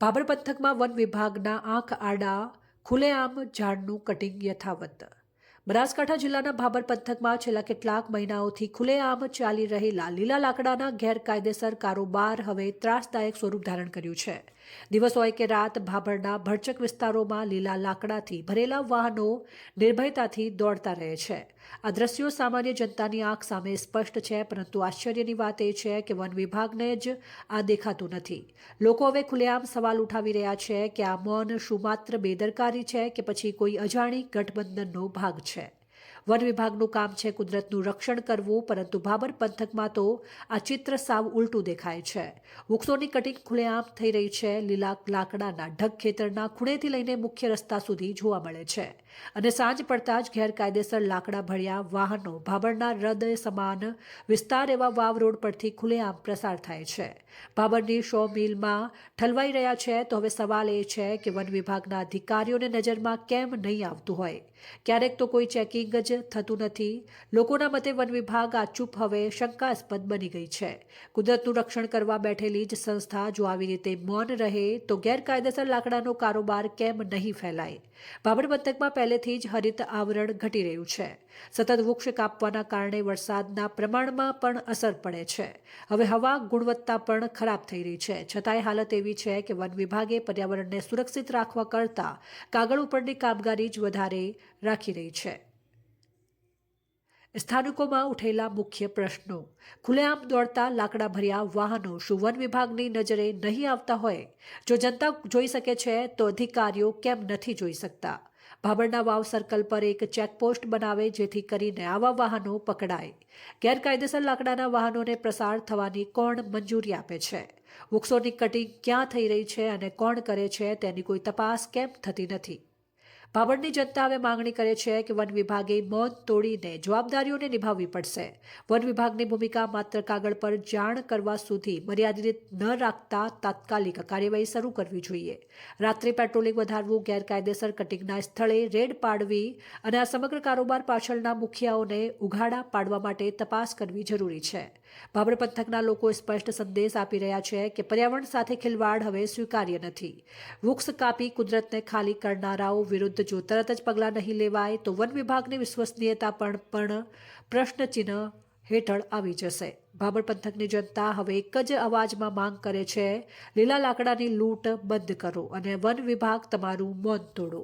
ભાભર પંથકમાં વન વિભાગના આંખ, આડા ખુલ્લેઆમ ઝાડનું કટિંગ યથાવત. બનાસકાંઠા જિલ્લાના ભાભર પંથકમાં છેલ્લા કેટલાક મહિનાઓથી ખુલ્લેઆમ ચાલી રહેલા લીલા લાકડાના ગેરકાયદેસર કારોબાર હવે ત્રાસદાયક સ્વરૂપ ધારણ કર્યું છે. દિવસ હોય કે રાત, ભાભરના ભરચક વિસ્તારોમાં લીલા લાકડાથી ભરેલા વાહનો નિર્ભયતાથી દોડતા રહે છે. આ દ્રશ્યો સામાન્ય જનતાની આંખ સામે સ્પષ્ટ છે, પરંતુ આશ્ચર્યની વાત એ છે કે વન વિભાગને જ આ દેખાતું નથી. લોકો હવે ખુલ્લેઆમ સવાલ ઉઠાવી રહ્યા છે કે આ મૌન શું માત્ર બેદરકારી છે કે પછી કોઈ અજાણી ગઠબંધનનો ભાગ છે? વન વિભાગનું કામ છે કુદરતનું રક્ષણ કરવું, પરંતુ ભાબર પંથકમાં તો આ ચિત્ર સાવ ઉલટું દેખાય છે. વૃક્ષોની કટિંગ ખુલ્લેઆમ થઈ રહી છે. લીલા લાકડાના ઢગ ખેતરના ખૂણેથી લઈને મુખ્ય રસ્તા સુધી જોવા મળે છે. અને સાંજ પડતા જ ગેરકાયદેસર લાકડા ભર્યા વાહનો ભાબરના હૃદય સમાન વિસ્તાર એવા વાવ રોડ પરથી ખુલ્લેઆમ પ્રસાર થાય છે. ભાબરની શો મિલમાં ઠલવાઈ રહ્યા છે. તો હવે સવાલ એ છે કે વન વિભાગના અધિકારીઓને નજરમાં કેમ નહીં આવતું હોય? ક્યારેક તો કોઈ ચેકિંગ જ થતું નથી. લોકોના મતે વન વિભાગ આ ચૂપ હવે શંકાસ્પદ બની ગઈ છે. કુદરતનું રક્ષણ કરવા બેઠેલી જ સંસ્થા જો આવી રીતે મૌન રહે, તો ગેરકાયદેસર લાકડાનો કારોબાર કેમ નહીં ફેલાય? બાબર પંથકમાં પહેલેથી જ હરિત આવરણ ઘટી રહ્યું છે. સતત વૃક્ષ કાપવાના કારણે વરસાદના પ્રમાણમાં પણ અસર પડે છે. હવે હવા ગુણવત્તા પણ ખરાબ થઈ રહી છે. છતાંય હાલત એવી છે કે વન વિભાગે પર્યાવરણને સુરક્ષિત રાખવા કરતાં કાગળ ઉપરની કામગીરી જ વધારે રાખી રહી છે. સ્થાનિકોમાં ઉઠેલા મુખ્ય પ્રશ્નો. ખુલ્લેઆમ દોડતા લાકડા ભર્યા વાહનો શું વન વિભાગની નજરે નહીં આવતા હોય. જો જનતા જોઈ શકે છે, તો અધિકારીઓ કેમ નથી જોઈ શકતા? ભાબરના વાવ સર્કલ પર એક ચેકપોસ્ટ બનાવે જેથી કરીને આવા વાહનો પકડાય. ગેરકાયદેસર લાકડાના વાહનોને પ્રસાર થવાની કોણ મંજૂરી આપે છે? વૃક્ષોની કટિંગ ક્યાં થઈ રહી છે અને કોણ કરે છે તેની કોઈ તપાસ કેમ થતી નથી? ભાબડની જનતા હવે માંગણી કરે છે કે વન વિભાગે મૌન તોડીને જવાબદારીઓને નિભાવવી પડશે. વન વિભાગની ભૂમિકા માત્ર કાગળ પર જાણ કરવા સુધી મર્યાદિત ન રાખતા તાત્કાલિક કાર્યવાહી શરૂ કરવી જોઈએ. રાત્રે પેટ્રોલિંગ વધારવું, ગેરકાયદેસર કટિંગના સ્થળે રેડ પાડવી અને આ સમગ્ર કારોબાર પાછળના મુખિયાઓને ઉઘાડા પાડવા માટે તપાસ કરવી જરૂરી છે. ભાબર પંથકના લોકો સ્પષ્ટ સંદેશ આપી રહ્યા છે કે પર્યાવરણ સાથે ખિલવાડ હવે સ્વીકાર્ય નથી. વૃક્ષ કાપી કુદરતને ખાલી કરનારાઓ વિરુદ્ધ જો તરત જ પગલાં નહીં લેવાય તો વન વિભાગની વિશ્વસનીયતા પણ પણ પ્રશ્નચિહ્ન હેઠળ આવી જશે. ભાબર પંથકની જનતા હવે એક જ અવાજમાં માંગ કરે છે, લીલા લાકડાની લૂંટ બંધ કરો અને વન વિભાગ તમારું મૌન તોડો.